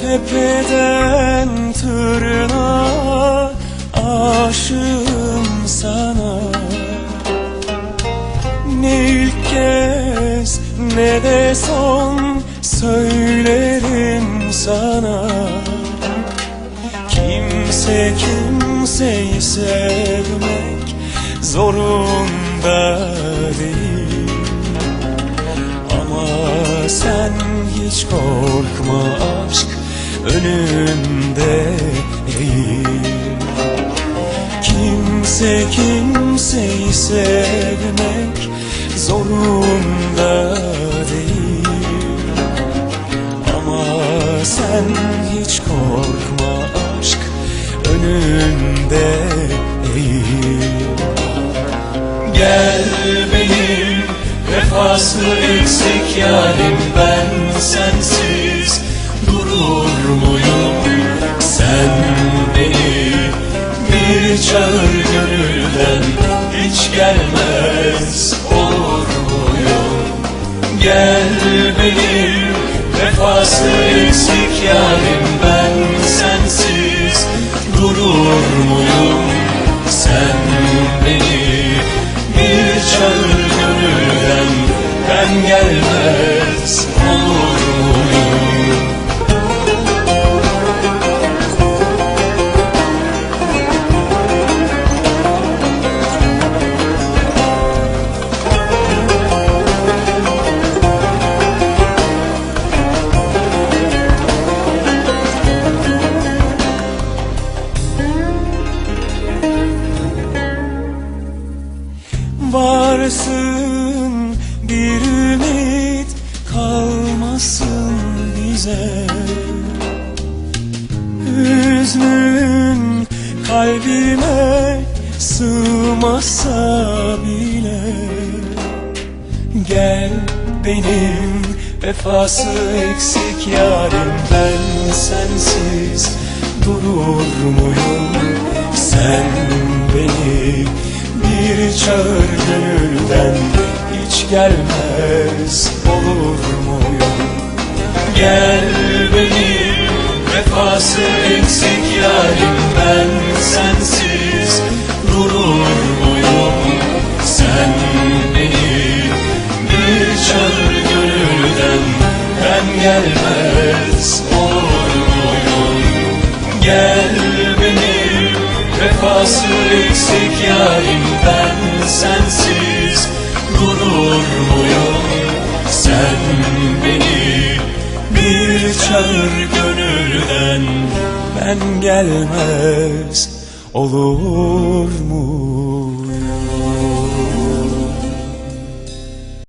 Tepeden tırnağa ilk kez ne de son söylerim sana. Kimse kimseyi sevmek zorunda değil. Ama sen hiç korkma aşk önümde eğil Kimse kimseyi sevmek zorunda değil. Ama sen hiç korkma aşk önünde eğil Gel benim vefası eksik yarim ben sensiz durur muyum? Sen Gel benim. Vefası eksik yarim ben sensiz durur muyum? Sen beni bir çağır gönülden ben gelmez Varsın bir ümit kalmasın bize. Hüznün kalbime sığmasa bile Gel benim vefası eksik yarim. Ben sensiz durur muyum? Sen beni bir çağır gönülden hiç gelmez olur muyum? Gel benim vefası eksik yarim ben sensiz durur muyum? Sen beni bir çağır gönülden ben gelmez olur muyum? Gel benim vefası eksik yarim ben sensiz durur muyum? Sen beni bir çağır gönülden ben gelmez olur muyum